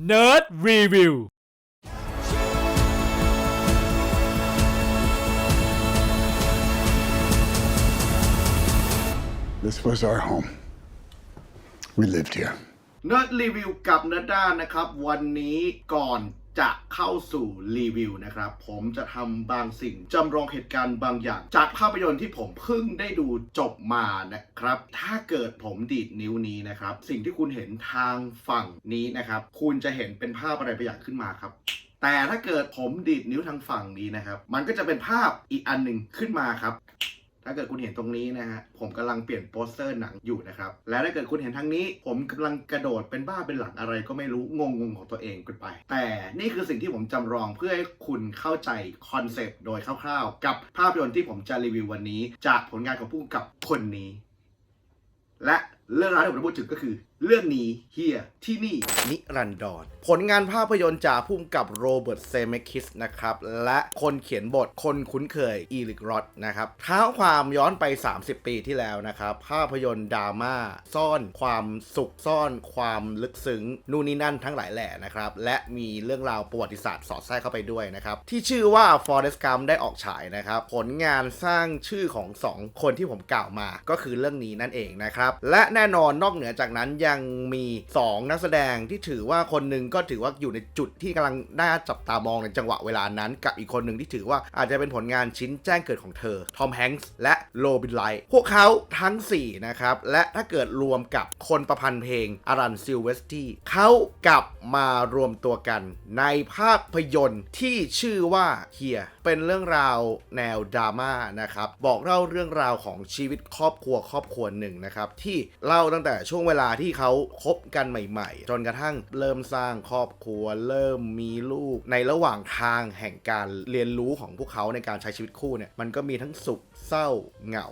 Nerd Review This was our home. We lived here. เนิร์ดรีวิวกับเนร์ดด้านะครับ วันนี้ก่อน จะเข้าสู่รีวิวนะครับ ผมจะทำบางสิ่งจำลองเหตุการณ์บางอย่าง จากภาพยนตร์ที่ผมเพิ่งได้ดูจบมานะครับ ถ้าเกิดผมดีดนิ้วนี้นะครับ สิ่งที่คุณเห็นทางฝั่งนี้นะครับ คุณจะเห็นเป็นภาพอะไรบางอย่างขึ้นมาครับแต่ถ้าเกิดผมดีดนิ้วทางฝั่งนี้นะครับ มันก็จะเป็นภาพอีกอันหนึ่งขึ้นมาครับ ถ้าเกิดคุณเห็นตรงนี้นะฮะผมกำลังเปลี่ยนโปสเตอร์หนังอยู่นะครับ และถ้าเกิดคุณเห็นทางนี้ ผมกำลังกระโดดเป็นบ้าเป็นหลังอะไรก็ไม่รู้งงงของตัวเองกันไป แต่นี่คือสิ่งที่ผมจำลองเพื่อให้คุณเข้าใจคอนเซปต์โดยคร่าวๆ กับภาพยนตร์ที่ผมจะรีวิววันนี้ จากผลงานของผู้กำกับคนนี้ และเรื่องราวที่ผมจะพูดถึงก็คือ เรื่องนี้เฮียที่นี่ นิรันดร ผลงานภาพยนตร์จากผู้กำกับโรเบิร์ตเซเมคิสนะครับ และคนเขียนบทคนคุ้นเคยอีลิกรอดนะครับเท้าความย้อนไป 30 ปีที่แล้วนะครับ ภาพยนตร์ดราม่า ซ่อนความสุขซ่อนความลึกซึ้ง นู่นนี่นั่นทั้งหลายแหล่นะครับ และมีเรื่องราวประวัติศาสตร์สอดแทรกเข้าไปด้วยนะครับ ที่ชื่อว่า Forrest Gump ได้ออกฉายนะครับ ผลงานสร้างชื่อของ 2 คนที่ผมกล่าวมา ก็คือเรื่องนี้นั่นเองนะครับและแน่นอนนอกเหนือจากนั้นยังังมี 2 นักแสดงที่ถือว่าคนหนึ่งก็ถือว่าอยู่ในจุดที่กำลังน่าจับตามองในจังหวะเวลานั้น กับอีกคนหนึ่งที่ถือว่าอาจจะเป็นผลงานชิ้นแจ้งเกิดของเธอ ทอมแฮงค์และโรบินไลท์พวกเขาทั้ง 4 นะครับ และถ้าเกิดรวมกับคนประพันธ์เพลงอารันซิลเวสตี้เขากลับมารวมตัวกัน ในภาพยนตร์ที่ชื่อว่าเฮียเป็นเรื่องราวแนวดราม่านะครับ บอกเล่าเรื่องราวของชีวิตครอบครัวครอบครัวหนึ่งนะครับ ที่เล่าตั้งแต่ช่วงเวลาที่เขาคบกันใหม่ ๆ จนกระทั่งเริ่มสร้างครอบครัว เริ่มมีลูกในระหว่างทางแห่งการเรียนรู้ของพวกเขาในการใช้ชีวิตคู่เนี่ยมันก็มีทั้งสุข เศร้า เหงา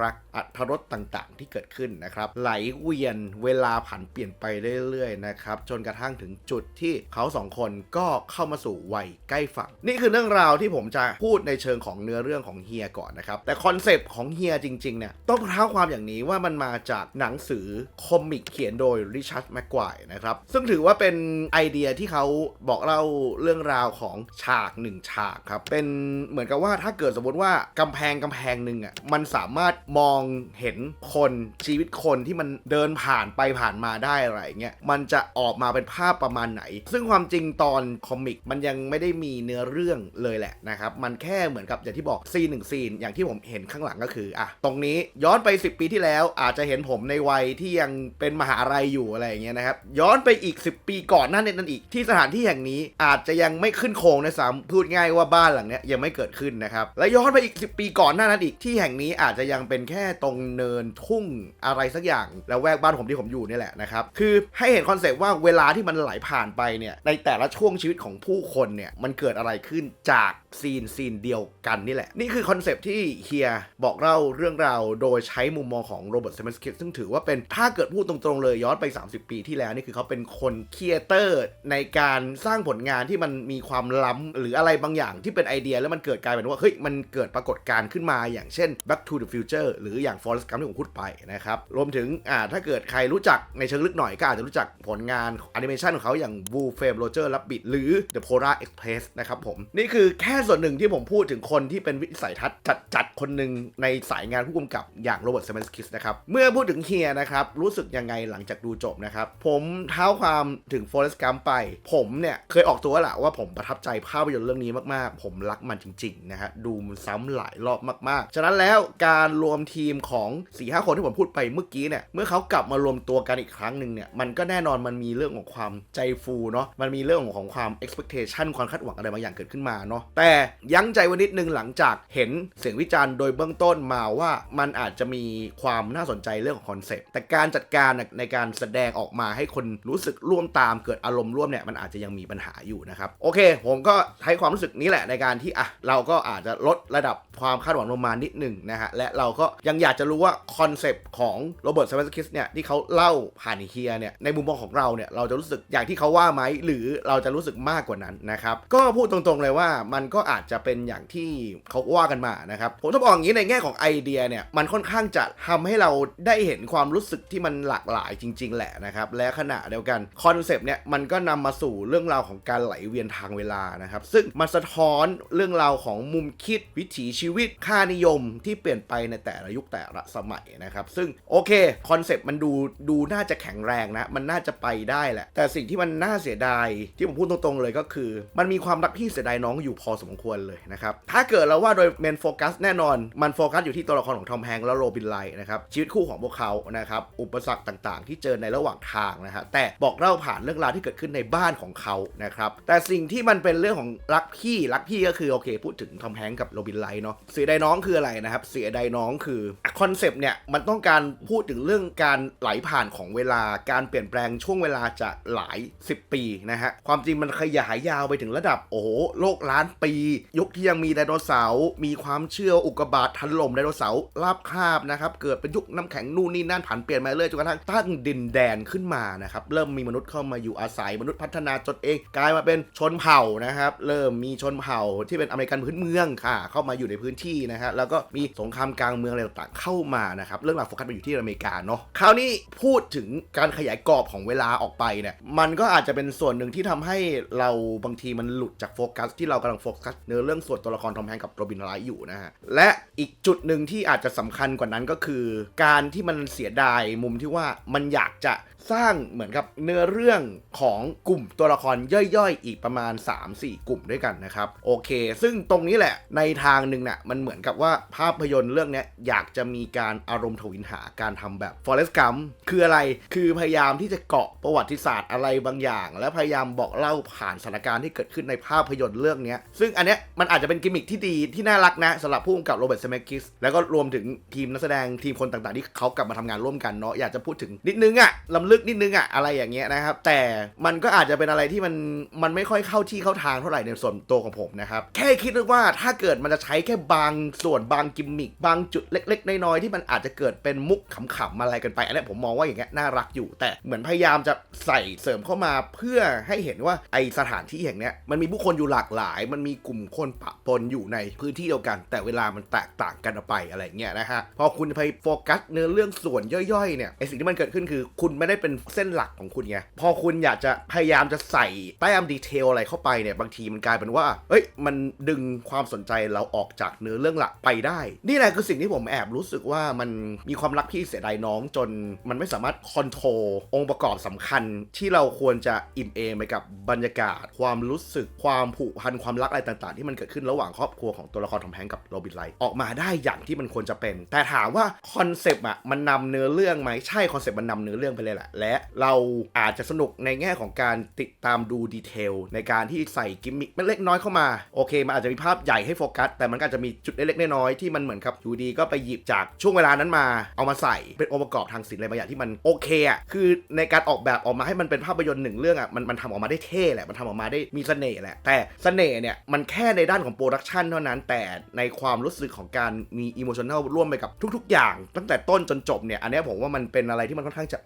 รักอัธรสต่างๆ ที่เกิดขึ้นนะครับ ไหลเวียนเวลาผันเปลี่ยนไปเรื่อยๆนะครับจนกระทั่งถึงจุดที่เขาสองคนก็เข้ามาสู่วัยใกล้ฝั่ง นี่คือเรื่องราวที่ผมจะพูดในเชิงของเนื้อเรื่องของเฮียก่อนนะครับ แต่คอนเซปต์ของเฮียจริงๆเนี่ยต้องเท้าความอย่างนี้ว่ามันมาจากหนังสือคอมิกเขียนโดยริชาร์ดแม็กควายนะครับซึ่งถือว่าเป็นไอเดียที่เขาบอกเล่าเรื่องราวของฉากหนึ่งฉากครับเป็นเหมือนกับว่าถ้าเกิดสมมติว่ากำแพงกำแพงหนึ่งอะมันสามารถมองเห็นคนชีวิตคนที่มันเดินผ่านไปผ่านมาได้อะไรเงี้ยมันจะออกมาเป็นภาพประมาณไหน ซึ่งความจริงตอนคอมิกมันยังไม่ได้มีเนื้อเรื่องเลยแหละนะครับมันแค่เหมือนกับอย่างที่บอกซีนหนึ่งซีนอย่างที่ผมเห็นข้างหลังก็คืออะตรงนี้ย้อนไป 10 ปีที่แล้วอาจจะเห็นผมในวัยที่ยังเป็นมหาลัยอยู่อะไรอย่างเงี้ยนะครับย้อนไปอีก 10 ปีก่อนน้านั้นอีกที่สถานที่แห่งนี้อาจจะยังไม่ขึ้นโครงนะซ้ำพูดง่ายว่าบ้านหลังเนี้ยยังไม่เกิดขึ้นนะครับและย้อนไปอีก 10 ปีก่อนหน้านั้นอีกที่แห่งนี้อาจจะยังเป็นแค่ตรงเนินทุ่งอะไรสักอย่างแล้วแวกบ้านผมที่ผมอยู่นี่แหละนะครับคือให้เห็นคอนเซปต์ว่าเวลาที่มันไหลผ่านไปเนี่ยในแต่ละช่วงชีวิตของผู้คนเนี่ยมันเกิดอะไรขึ้นจาก ซีนซีนเดียวกันนี่แหละ นี่คือคอนเซปที่เฮียบอกเล่าเรื่องราวโดยใช้มุมมองของโรเบิร์ตเซมสคิดซึ่งถือว่าเป็นถ้าเกิดพูดตรงๆเลยย้อนไป 30 ปีที่แล้วนี่คือเขาเป็นคนครีเอเตอร์ในการสร้างผลงานที่มันมีความล้ำหรืออะไรบางอย่างที่เป็นไอเดียแล้วมันเกิดกลายเป็นว่าเฮ้ยมันเกิดปรากฏการณ์ขึ้นมาอย่างเช่น Back to the Future หรืออย่าง Forrest Gump ที่ผมพูดไปนะครับรวมถึงอ่าถ้าเกิดใครรู้จักในเชิงลึกหน่อยก็อาจจะรู้จักผลงานแอนิเมชันของเขาอย่าง Wu Frame Roger Rabbit หรือ The Polar Express นะครับผมนี่คือแค่ส่วนหนึ่งที่ผมพูดถึงคนที่เป็นวิสัยทัศน์จัดจัดๆคนหนึ่งในสายงานผู้กำกับอย่างโรเบิร์ตเซมนสคิสนะครับ เมื่อพูดถึงเฮียนะครับ รู้สึกยังไงหลังจากดูจบนะครับ ผมเท้าความถึง Forrest Gump ไป ผมเนี่ย เคยออกตัวแล้วล่ะว่าผมประทับใจภาพยนตร์เรื่องนี้มากๆ ผมรักมันจริงๆนะฮะดูมันซ้ำหลายรอบมากๆ ฉะนั้นแล้วการรวมทีมของ4ีหคนที่ผมพูดไปเมื่อกี้เนี่ยเมื่อเขากลับมารวมตัวกันอีกครั้งหนึ่งเนี่ยมันก็แน่นอนมันมีเรื่องของความใจฟูเนาะมันมีเรื่องของความ expectation ความคาดหวังอะไรบางอย่างเกิดขึ้นมาเนาะแต่ยั้งใจไว้นิดนึงหลังจากเห็นเสียงวิจารณ์โดยเบื้องต้นมาว่ามันอาจจะมีความน่าสนใจเรื่องของคอนเซปต์แต่การจัดการในการแสดงออกมาให้คนรู้สึกร่วมตามเกิดอารมณ์ร่วมเนี่ยมันอาจจะยังมีปัญหาอยู่นะครับโอเค ผมก็ใช้ความรู้สึกนี้แหละในการที่อะเราก็อาจจะลดระดับความคาดหวังลงมานิดหนึ่งนะฮะและเราก็ยังอยากจะรู้ว่าคอนเซปต์ของโรเบิร์ตซ m ม n คิสเนี่ยที่เขาเล่าผ่านเฮียเนี่ยในมุมมองของเราเนี่ยเราจะรู้สึกอย่างที่เขาว่าไหมหรือเราจะรู้สึกมากกว่านั้นนะครับก็พูดตรงๆเลยว่ามันก็อาจจะเป็นอย่างที่เขาว่ากันมานะครับ ผมจะบอกอย่างนี้ในแง่ของไอเดียเนี่ย มันค่อนข้างจะทำให้เราได้เห็นความรู้สึกที่มันหลากหลายจริง ๆ แหละนะครับ และขณะเดียวกันคอนเซปต์เนี่ยมันก็นำมาสู่เรื่องราวของการไหลเวียนทางเวลานะครับ ซึ่งมันสะท้อนเรื่องราวของมุมคิดวิถีชีวิตค่านิยมที่เปลี่ยนไปในแต่ละยุคแต่ละสมัยนะครับ ซึ่งโอเคคอนเซปต์มันดูดูน่าจะแข็งแรงนะ มันน่าจะไปได้แหละ แต่สิ่งที่มันน่าเสียดายที่ผมพูดตรงๆเลยก็คือ มันมีความรักพี่เสียดายน้องอยู่พอสมควรเลยนะครับ ถ้าเกิดเราว่าโดยเมนโฟกัสแน่นอน มันโฟกัสอยู่ที่ตัวละครของทอมแฮงและโรบินไลท์นะครับ ชีวิตคู่ของพวกเขานะครับ อุปสรรคต่างๆ ที่เจอในระหว่างทางนะฮะ แต่บอกเล่าผ่านเรื่องราวที่เกิดขึ้นในบ้านของเขานะครับ แต่สิ่งที่มันเป็นเรื่องของรักพี่ รักพี่ก็คือโอเค พูดถึงทอมแฮงกับโรบินไลท์เนาะ เสียดายน้องคืออะไรนะครับ เสียดายน้องคือคอนเซปต์เนี่ยมันต้องการพูดถึงเรื่องการไหลผ่านของเวลา การเปลี่ยนแปลงช่วงเวลาจากหลาย 10 ปีนะฮะ ความจริงมันขยายยาวไปถึงระดับโอ้โหโลกล้านปียุคที่ยังมีไดโนเสาร์มีความเชื่ออุกกาบาตถล่มไดโนเสาร์ลาบคาบนะครับเกิดเป็นยุคน้ำแข็งนู่นนี่นั่นผันเปลี่ยนมาเรื่อยจนกระทั่งตั้งดินแดนขึ้นมานะครับเริ่มมีมนุษย์เข้ามาอยู่อาศัยมนุษย์พัฒนาจนเองกลายมาเป็นชนเผ่านะครับเริ่มมีชนเผ่าที่เป็นอเมริกันพื้นเมืองค่ะ เข้ามาอยู่ในพื้นที่นะฮะแล้วก็มีสงครามกลางเมืองอะไรต่างๆเข้ามานะครับเรื่องราวโฟกัสไปอยู่ที่อเมริกาเนาะคราวนี้พูดถึงการขยายกรอบของเวลาออกไปเนี่ยมันก็อาจจะเป็นส่วนหนึ่งที่ทำให้เราบางทีมันหลุดจากโฟกัสที่เรากำลังโฟกัสเนื้อเรื่องส่วนตัวละครทอมแฮงกับโรบินไลท์อยู่นะฮะ และอีกจุดหนึ่งที่อาจจะสำคัญกว่านั้นก็คือ การที่มันเสียดายมุมที่ว่ามันอยากจะสร้างเหมือนกับเนื้อเรื่องของกลุ่มตัวละครย่อยๆ อีกประมาณ 3-4 กลุ่มด้วยกันนะครับ โอเค ซึ่งตรงนี้แหละในทางหนึ่งน่ะมันเหมือนกับว่าภาพยนตร์เรื่องนี้อยากจะมีการอารมณ์ทวินหาการทำแบบ Forest Gump คืออะไรคือพยายามที่จะเกาะประวัติศาสตร์อะไรบางอย่าง และพยายามบอกเล่าผ่านสถานการณ์ที่เกิดขึ้นในภาพยนตร์เรื่องนี้ซึ่งอันเนี้ยมันอาจจะเป็นกิมมิคที่ดีที่น่ารักนะสำหรับผู้กำกับโรเบิร์ตเซเมกิสแล้วก็รวมถึงทีมนักแสดงทีมคนต่างๆ ที่เขากลับมาทำงานร่วมกันเนาะอยากจะพูดถึงนิดนึงอะลำลึกนิดนึงอะอะไรอย่างเงี้ยนะครับ แต่มันก็อาจจะเป็นอะไรที่มันมันไม่ค่อยเข้าที่เข้าทางเท่าไหร่ในส่วนตัวของผมนะครับแค่คิดว่าถ้าเกิดมันจะใช้แค่บางส่วนบางกิมมิคบางจุดเล็ก ๆ น้อยๆที่มันอาจจะเกิดเป็นมุกขำๆอะไรกันไปอันนี้ผมมองว่าอย่างเงี้ยน่ารักอยู่ แต่เหมือนพยายามจะใส่เสริมเข้ามาเพื่อให้เห็นว่าไอสถานที่แห่งเนี้ยมันมีผู้คนอยู่หลากหลาย มันมีกลุ่มคนปะปนอยู่ในพื้นที่เดียวกัน แต่เวลามันแตกต่างกันออกไปอะไรเงี้ยนะฮะพอคุณไปโฟกัสเนื้อเรื่องส่วนย่อยๆเนี่ยไอสิ่งที่มันเกิดขึ้นคือคุณไม่ได้เป็นเส้นหลักของคุณไงพอคุณอยากจะพยายามจะใส่แต้มดีเทลอะไรเข้าไปเนี่ยบางทีมันกลายเป็นว่าเอ้ยมันดึงความสนใจเราออกจากเนื้อเรื่องหลักไปได้ นี่แหละคือสิ่งที่ผมแอบรู้สึกว่ามันมีความรักที่เสียดายน้องจนมันไม่สามารถคอนโทรลองค์ประกอบสำคัญที่เราควรจะอิ่มเอมไปกับบรรยากาศ ความรู้สึกความผูกพันความรักอะไรต่างๆ ที่มันเกิดขึ้นระหว่างครอบครัวของตัวละครทอมแฮงกับโรบินไลท์ออกมาได้อย่างที่มันควรจะเป็น แต่ถามว่าคอนเซปต์อะมันนำเนื้อเรื่องไหมใช่คอนเซปต์มันนำเนื้อเรื่องไปเลยแหละและเราอาจจะสนุกในแง่ของการติดตามดูดีเทลในการที่ใส่กิมมิคเล็กน้อยเข้ามาโอเคมันอาจจะมีภาพใหญ่ให้โฟกัส แต่มันก็จจะมีจุดเล็กๆน้อยๆที่มันเหมือนครับอยู่ดีก็ไปหยิบจากช่วงเวลานั้นมา เอามาใส่เป็นองค์ประกอบทางศิลป์อะไรบางอย่างที่มันโอเคอะคือในการออกแบบออกมาให้มันเป็นภาพยนตร์หนึ่งเรื่องอะมันมันทำออกมาได้เท่แหละมันทำออกมาได้มีเสน่ห์แหละแต่เสน่ห์เนี่ยมันแค่ในด้านของโปรดักชันเท่านั้น แต่ในความรู้สึกของการมีอิโมชันแนลร่วมไปกับทุก ๆ อย่าง ตั้งแต่ต้นจนจบเนี่ย อันนี้ผมว่ามันเป็นอะไรที่มันค่อนข้างจะ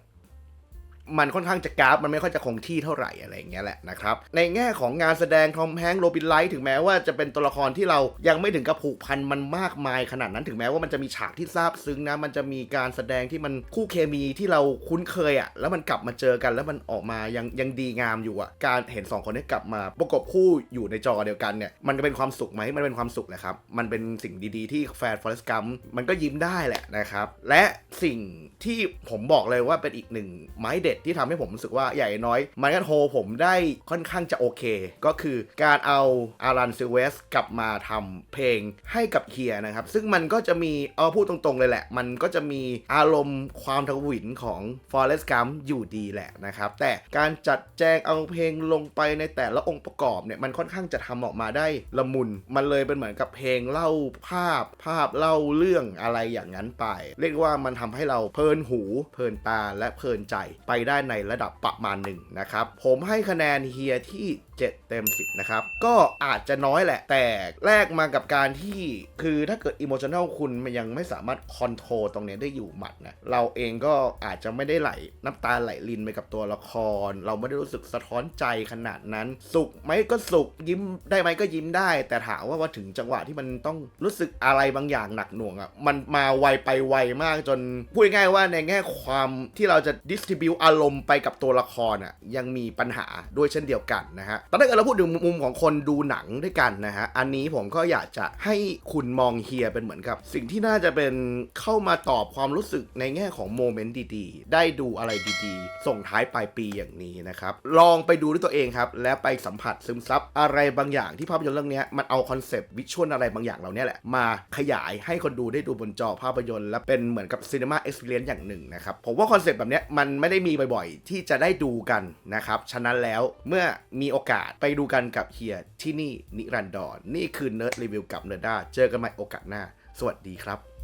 มันค่อนข้างจะกราฟ มันไม่ค่อยจะคงที่เท่าไหร่อะไรอย่างเงี้ยแหละนะครับ ในแง่ของงานแสดงทอมแฮงค์โรบินไลท์ถึงแม้ว่าจะเป็นตัวละครที่เรายังไม่ถึงกับผูกพันมันมากมายขนาดนั้นถึงแม้ว่ามันจะมีฉากที่ซาบซึ้งนะ มันจะมีการแสดงที่มันคู่เคมีที่เราคุ้นเคยอะ่ะ แล้วมันกลับมาเจอกัน แล้วมันออกมายังยังดีงามอยู่อะ่ะ การเห็นสองคนนี้กลับมาประกบคู่อยู่ในจอเดียวกันเนี่ย มันก็เป็นความสุขไหมมันเป็นความสุขแหละครับ มันเป็นสิ่งดีๆที่แฟนฟอเรสต์กัมมันก็ยิ้มได้แหละนะครับ และสิ่งที่ผมบอกเลยว่าเป็นอีกหนึ่งไม้เด็ดที่ทำให้ผมรู้สึกว่าใหญ่น้อยมันก็โฮผมได้ค่อนข้างจะโอเค ก็คือการเอาอารันซิเวสกลับมาทำเพลงให้กับเฮียนะครับ ซึ่งมันก็จะมีเอาพูดตรงๆเลยแหละ มันก็จะมีอารมณ์ความทวินของ Forest Gump อยู่ดีแหละนะครับ แต่การจัดแจงเอาเพลงลงไปในแต่ละองค์ประกอบเนี่ยมันค่อนข้างจะทำออกมาได้ละมุน มันเลยเป็นเหมือนกับเพลงเล่าภาพภาพเล่าเรื่องอะไรอย่างนั้นไป เรียกว่ามันทำให้เราเพลินหู เพลินตาและเพลินใจไปได้ในระดับประมาณหนึ่งนะครับ ผมให้คะแนนเฮียที่ 7 เต็ม 10 นะครับ ก็อาจจะน้อยแหละ แต่แลกมากับการที่คือถ้าเกิดอิโมชัน a ลคุณมันยังไม่สามารถคอนโทรลตรงนี้ได้อยู่หมัดนะ เราเองก็อาจจะไม่ได้ไหลน้ำตาไหลลินไปกับตัวละคร เราไม่ได้รู้สึกสะท้อนใจขนาดนั้น สุขไหมก็สุขยิ้มได้ไหมก็ยิ้มได้ แต่ถามว่าว่าถึงจังหวะที่มันต้องรู้สึกอะไรบางอย่างหนักหน่วงอะ่ะมันมาไวไปไวมากจนพูดง่ายๆว่าในแง่ความที่เราจะดิสติบิวอารมณ์ไปกับตัวละครอะยังมีปัญหาด้วยเช่นเดียวกันนะฮะแต่ถ้าเกิดเราพูดถึงมุมของคนดูหนังด้วยกันนะฮะ อันนี้ผมก็อยากจะให้คุณมองเฮียเป็นเหมือนกับ สิ่งที่น่าจะเป็นเข้ามาตอบความรู้สึกในแง่ของโมเมนต์ดีๆ ได้ดูอะไรดีๆ ส่งท้ายปลายปีอย่างนี้นะครับ ลองไปดูด้วยตัวเองครับ และไปสัมผัสซึมซับอะไรบางอย่างที่ภาพยนตร์เรื่องนี้มันเอาคอนเซปต์วิชวลอะไรบางอย่างเหล่านี้แหละ มาขยายให้คนดูได้ดูบนจอภาพยนตร์และเป็นเหมือนกับซีนีมาเอ็กซ์เพรียนอย่างหนึ่งนะครับ ผมว่าคอนเซปต์แบบนี้มันไม่ได้มีบ่อยๆ ที่จะได้ดูกันนะครับ ฉะนั้นแล้วเมื่อมีโอกาสไปดูกันกับเฮียที่นี่นิรันดรนี่คือเนิร์ดรีวิวกับเนิร์ด้าเจอกันใหม่โอกาสหน้า สวัสดีครับ